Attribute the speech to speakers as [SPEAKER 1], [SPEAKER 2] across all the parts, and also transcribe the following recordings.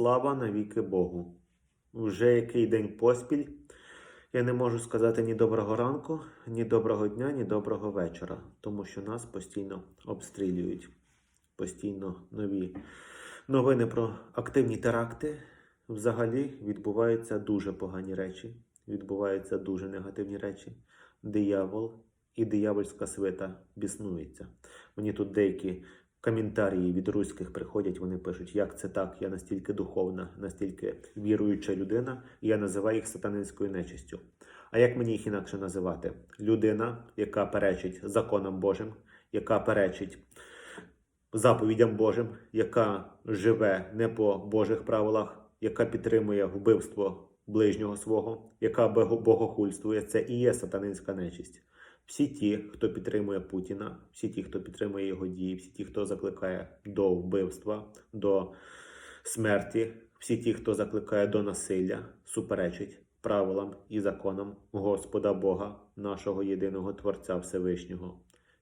[SPEAKER 1] Слава навіки Богу. Вже який день поспіль. Я не можу сказати ні доброго ранку, ні доброго дня, ні доброго вечора, тому що нас постійно обстрілюють. Постійно нові новини про активні теракти. Взагалі відбуваються дуже погані речі, відбуваються дуже негативні речі. Диявол і диявольська свита біснується. Мені тут деякі коментарі від руських приходять, вони пишуть, як це так, я настільки духовна, настільки віруюча людина, і я називаю їх сатанинською нечистю. А як мені їх інакше називати? Людина, яка перечить законам Божим, яка перечить заповідям Божим, яка живе не по Божих правилах, яка підтримує вбивство ближнього свого, яка бого- богохульствує, це і є сатанинська нечисть. Всі ті, хто підтримує Путіна, всі ті, хто підтримує його дії, всі ті, хто закликає до вбивства, до смерті, всі ті, хто закликає до насилля, суперечить правилам і законам Господа Бога, нашого єдиного Творця Всевишнього.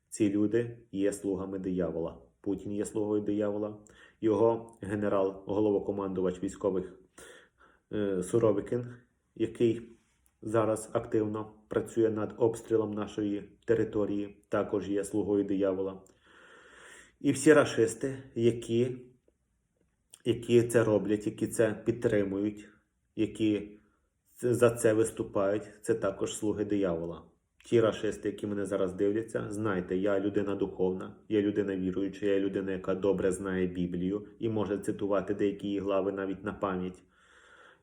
[SPEAKER 1] Ці люди є слугами диявола. Путін є слугою диявола, його генерал, головокомандувач військових е, Суровикін, який зараз активно працює над обстрілом нашої території, також є слугою диявола. І всі рашисти, які, які це роблять, які це підтримують, які за це виступають, це також слуги диявола. Ті рашисти, які мене зараз дивляться, знайте, я людина духовна, я людина віруюча, я людина, яка добре знає Біблію і може цитувати деякі її глави навіть на пам'ять.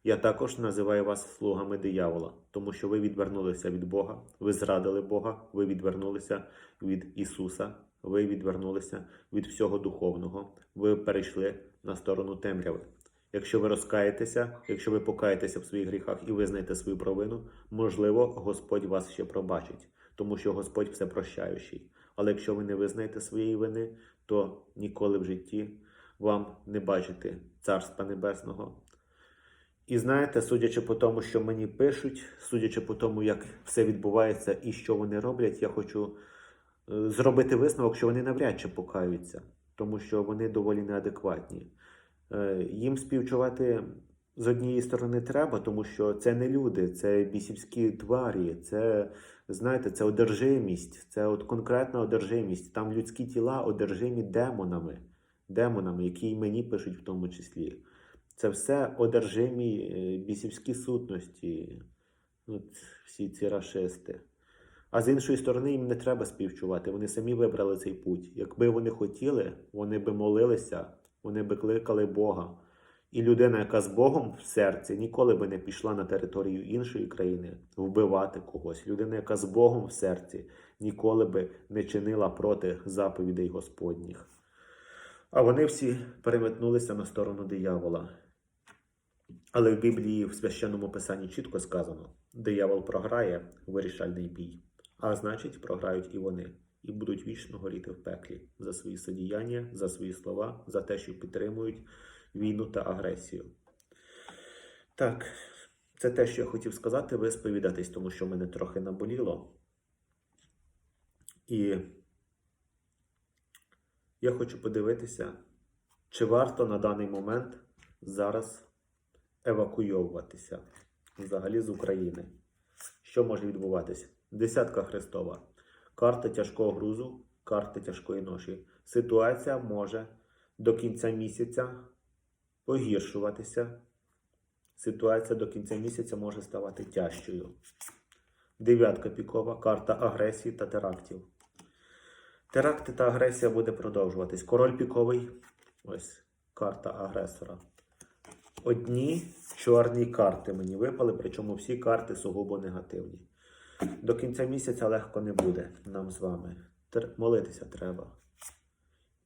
[SPEAKER 1] Я також називаю вас слугами диявола, тому що ви відвернулися від Бога, ви зрадили Бога, ви відвернулися від Ісуса, ви відвернулися від всього духовного, ви перейшли на сторону темряви. Якщо ви розкаєтеся, якщо ви покаєтеся в своїх гріхах і визнаєте свою провину, можливо, Господь вас ще пробачить, тому що Господь все прощаючий. Але якщо ви не визнаєте своєї вини, то ніколи в житті вам не бачити Царства Небесного. І знаєте, судячи по тому, що мені пишуть, судячи по тому, як все відбувається і що вони роблять, я хочу е, зробити висновок, що вони навряд чи покаються, тому що вони доволі неадекватні. Е, Їм співчувати з однієї сторони треба, тому що це не люди, це бісівські тварі, це, знаєте, це одержимість, це от конкретна одержимість. Там людські тіла одержимі демонами, демонами, які й мені пишуть в тому числі. Це все одержимі е, бісівські сутності, от, всі ці рашисти. А з іншої сторони, їм не треба співчувати. Вони самі вибрали цей путь. Якби вони хотіли, вони би молилися, вони би кликали Бога. І людина, яка з Богом в серці, ніколи би не пішла на територію іншої країни вбивати когось. Людина, яка з Богом в серці, ніколи би не чинила проти заповідей Господніх. А вони всі переметнулися на сторону диявола. Але в Біблії в священному писанні чітко сказано: диявол програє вирішальний бій, а значить, програють і вони, і будуть вічно горіти в пеклі за свої содіяння, за свої слова, за те, що підтримують війну та агресію. Так, це те, що я хотів сказати, висповідатись, тому що мене трохи наболіло. І я хочу подивитися, чи варто на даний момент зараз евакуйовуватися взагалі з України. Що може відбуватися? Десятка Христова. Карта тяжкого грузу, карта тяжкої ноші. Ситуація може до кінця місяця погіршуватися. Ситуація до кінця місяця може ставати тяжчою. Дев'ятка пікова, карта агресії та терактів. Теракти та агресія буде продовжуватись. Король піковий. Ось карта агресора. Одні чорні карти мені випали, причому всі карти сугубо негативні. До кінця місяця легко не буде нам з вами. Тр- Молитися треба.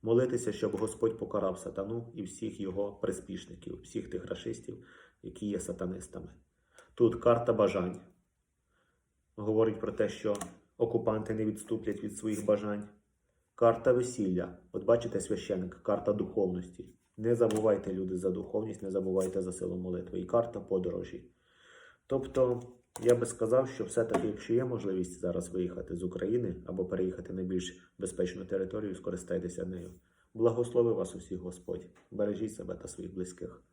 [SPEAKER 1] Молитися, щоб Господь покарав сатану і всіх його приспішників, всіх тих рашистів, які є сатанистами. Тут карта бажань. Говорить про те, що окупанти не відступлять від своїх бажань. Карта весілля. От бачите, священник, карта духовності. Не забувайте, люди, за духовність, не забувайте за силу молитви. І карта подорожі. Тобто, я би сказав, що все-таки, якщо є можливість зараз виїхати з України або переїхати на більш безпечну територію, скористайтеся нею. Благослови вас усіх Господь. Бережіть себе та своїх близьких.